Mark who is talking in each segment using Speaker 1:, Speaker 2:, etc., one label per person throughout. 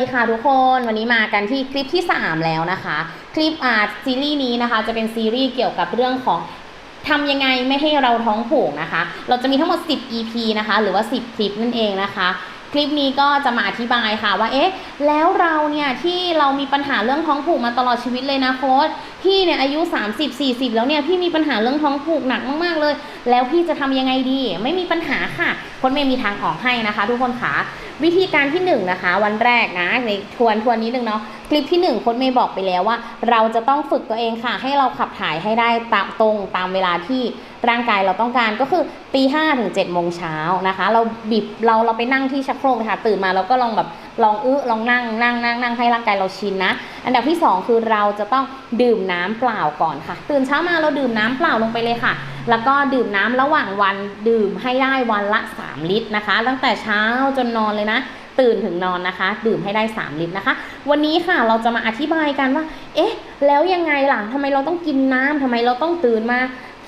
Speaker 1: สวัสดีค่ะทุกคนวันนี้มากันที่คลิปที่ 3 แล้วนะคะ คลิปอาร์ซีรีส์นี้นะคะ จะเป็นซีรีส์เกี่ยวกับเรื่องของทำยังไงไม่ให้เราท้องผูกนะคะ เราจะมีทั้งหมด 10 EP นะคะ หรือว่า 10 คลิปนั่นเองนะคะ คลิปนี้ก็จะมาอธิบายค่ะว่าเอ๊ะแล้วเราเนี่ยที่เรามีปัญหาเรื่องท้องผูกมาตลอดชีวิตเลยนะโค้ช พี่เนี่ยอายุ 30 40 แล้วเนี่ยพี่มีปัญหาเรื่องท้องผูกหนักมากๆเลย แล้วพี่จะทำยังไงดี ไม่มีปัญหาค่ะค้ชเมย์มีทางออกให้นะคะ ทุกคนค่ะวิธีการที่1นงนะคะ วันแรกนะในทวนทวนนิดนึงเนาะคลิปที่1ค้ดเมย์บอกไปแล้วว่า เราจะต้องฝึกตัวเองค่ะ ให้เราขับถ่ายให้ได้ตามตรงตามเวลาที่ร่างกายเราต้องการก็คือตีห้าถึงเจ็ดโมงเช้านะคะ เราบีบเราเราไปนั่งที่ชักโครกค่ะ ตื่นมาเราก็ลองแบบ ลองอื้อลองนั่งนั่งนั่งนั่งให้ร่างกายเราชินนะ อันดับที่ 2 คือเราจะต้องดื่มน้ำเปล่าก่อนค่ะ ตื่นเช้ามาเราดื่มน้ำเปล่าลงไปเลยค่ะ แล้วก็ดื่มน้ำระหว่างวันดื่มให้ได้วันละ 3 ลิตรนะคะ ตั้งแต่เช้าจนนอนเลยนะตื่นถึงนอนนะคะ ดื่มให้ได้ 3 ลิตรนะคะ วันนี้ค่ะเราจะมาอธิบายกันว่า เอ๊ะ แล้วยังไงล่ะทำไมเราต้องกินน้ำทำไมเราต้องตื่นมา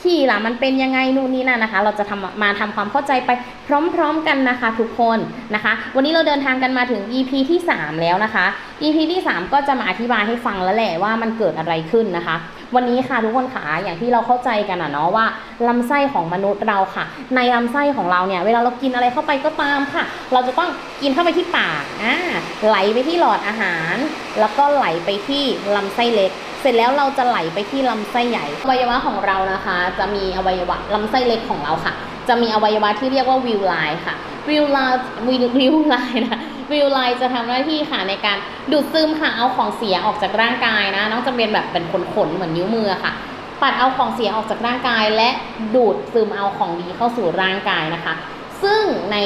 Speaker 1: ขี่ล่ะมันเป็นยังไงนู่นนี่นั่นนะคะ เราจะทำมาทำความเข้าใจไปพร้อมๆกันนะคะ ทุกคนนะคะ วันนี้เราเดินทางกันมาถึง EP ที่ 3 แล้วนะคะ EP ที่ 3 ก็จะมาอธิบายให้ฟังแล้วแหละว่ามันเกิดอะไรขึ้นนะคะ วันนี้ค่ะทุกคนค่ะอย่างที่เราเข้าใจกันอะเนาะว่าลำไส้ของมนุษย์เราค่ะ ในลำไส้ของเราเนี่ยเวลาเรากินอะไรเข้าไปก็ตามค่ะ เราจะต้องกินเข้าไปที่ปากอ่าไหลไปที่หลอดอาหาร แล้วก็ไหลไปที่ลำไส้เล็ก เสร็จแล้วเราจะไหลไปที่ลำไส้ใหญ่อวัยวะของเรานะคะ จะมีอวัยวะลำไส้เล็กของเราค่ะ จะมีอวัยวะที่เรียกว่าวิวไลน์ค่ะวิวไลน์วิววิวไลน์นะวิวไลน์จะทำหน้าที่ค่ะในการดูดซึมค่ะเอาของเสียออกจากร่างกายนะน้องจะเป็นแบบเป็นขนๆเหมือนนิ้วมือค่ะ ปัดเอาของเสียออกจากร่างกาย และดูดซึมเอาของดีเข้าสู่ร่างกายนะคะ ซึ่งใน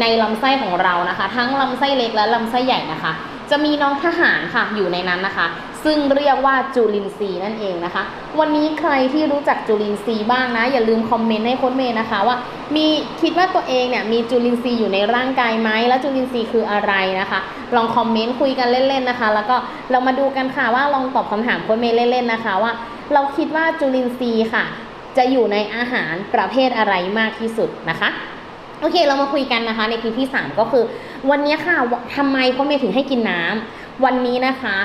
Speaker 1: ในลำไส้ของเรานะคะ ทั้งลำไส้เล็กและลำไส้ใหญ่นะคะ จะมีน้องทหารค่ะอยู่ในนั้นนะคะ ซึ่งเรียกว่าจุลินทรีย์นั่นเองนะคะ วันนี้ใครที่รู้จักจุลินทรีย์บ้างนะ อย่าลืมคอมเมนต์ให้โค้ดเมย์นะคะว่า มีคิดว่าตัวเองเนี่ยมีจุลินทรีย์อยู่ในร่างกายไหมแล้วจุลินทรีย์คืออะไรนะคะ ลองคอมเมนต์คุยกันเล่นๆนะคะ แล้วก็เรามาดูกันค่ะว่าลองตอบคำถามโค้ดเมย์เล่นๆนะคะว่า เราคิดว่าจุลินทรีย์ค่ะ จะอยู่ในอาหารประเภทอะไรมากที่สุดนะคะ โอเคเรามาคุยกันนะคะ ในคลิปที่ 3 ก็คือ วันนี้ค่ะทำไมเขาไม่ถึงให้กินน้ำวันนี้นะคะ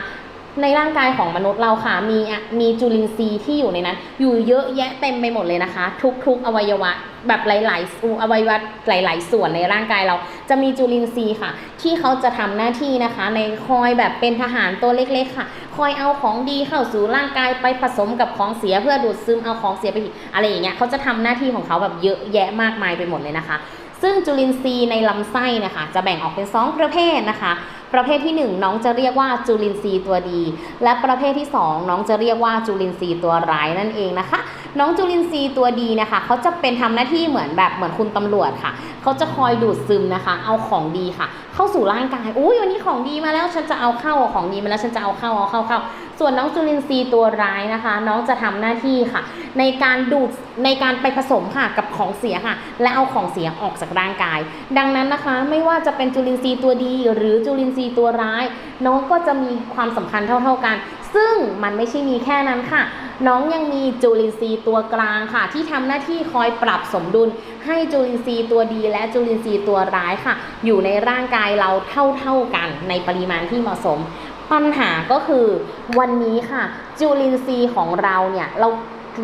Speaker 1: ในร่างกายของมนุษย์เราค่ะมีอะมีจุลินทรีย์ที่อยู่ในนั้น อยู่เยอะแยะเต็มไปหมดเลยนะคะ ทุกๆ อวัยวะแบบหลายๆอวัยวะหลาย ๆ ส่วนในร่างกายเราจะมีจุลินทรีย์ค่ะ ที่เขาจะทำหน้าที่นะคะ ในคอยแบบเป็นทหารตัวเล็ก ๆ ค่ะ อยเอาของดีเข้าสู่ร่างกายไปผสมกับของเสียเพื่อดูดซึมเอาของเสียไปอะไรอย่างเงี้ยเขาจะทำหน้าที่ของเขาแบบเยอะแยะมากมายไปหมดเลยนะคะ ซึ่งจุลินทรีย์ในลำไส้นะคะจะแบ่งออกเป็น 2 ประเภทนะคะ ประเภทที่ 1 น้องจะเรียกว่าจุลินทรีย์ตัวดี และประเภทที่ 2 น้องจะเรียกว่าจุลินทรีย์ตัวร้ายนั่นเองนะคะ น้องจุลินทรีย์ตัวดีนะคะเขาจะเป็นทำหน้าที่เหมือนแบบเหมือนคุณตำรวจค่ะเขาจะคอยดูดซึมนะคะ เอาของดีค่ะ เข้าสู่ร่างกายอุ้ยวันนี้ของดีมาแล้วฉันจะเอาเข้าของดีมาแล้วฉันจะเอาเข้าเอาเข้าเข้าส่วนน้องจุลินทรีย์ตัวร้ายนะคะ น้องจะทำหน้าที่ค่ะ ในการดูดในการไปผสมค่ะกับของเสียค่ะ และเอาของเสียออกจากร่างกาย ดังนั้นนะคะ ไม่ว่าจะเป็นจุลินทรีย์ตัวดี หรือจุลินทรีย์ตัวร้าย น้องก็จะมีความสำคัญเท่าๆกัน ซึ่งมันไม่ใช่มีแค่นั้นค่ะ น้องยังมีจุลินทรีย์ตัวกลางค่ะ ที่ทำหน้าที่คอยปรับสมดุล ให้จุลินทรีย์ตัวดี และจุลินทรีย์ตัวร้ายค่ะ อยู่ในร่างกายเราเท่าๆกันในปริมาณที่เหมาะสม ปัญหาก็คือวันนี้ค่ะ จุลินทรีย์ของเราเนี่ยเรา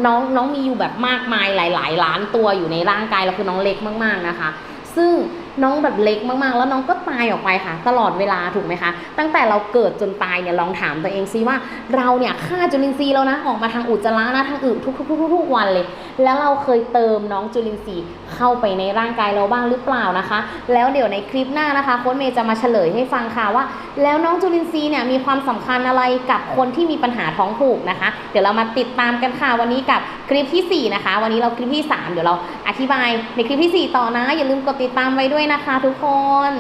Speaker 1: น้องน้องมีอยู่แบบมากมายหลาย ๆ ล้านตัวอยู่ในร่างกายเราคือน้องเล็กมาก ๆ นะคะ ซึ่ง น้องแบบเล็กมากๆ แล้วน้องก็ตายออกไปค่ะ ตลอดเวลาถูกไหมคะ ตั้งแต่เราเกิดจนตายเนี่ยลองถามตัวเองซิว่าเราเนี่ยค่าจุลินทรีย์แล้วนะออกมาทางอุจจาระนะทางอึทุกๆทุกๆวันเลย แล้วเราเคยเติมน้องจุลินทรีย์เข้าไปในร่างกายเราบ้างหรือเปล่านะคะ แล้วเดี๋ยวในคลิปหน้านะคะโค้ชเมย์จะมาเฉลยให้ฟังค่ะว่า แล้วน้องจุลินทรีย์เนี่ยมีความสำคัญอะไรกับคนที่มีปัญหาท้องผูกนะคะ เดี๋ยวเรามาติดตามกันค่ะวันนี้กับคลิปที่ 4 นะคะ วันนี้เราคลิปที่ 3 เดี๋ยวเรา อธิบายในคลิปที่ 4 ต่อนะ อย่าลืมกดติดตามไว้ด้วยนะคะทุกคน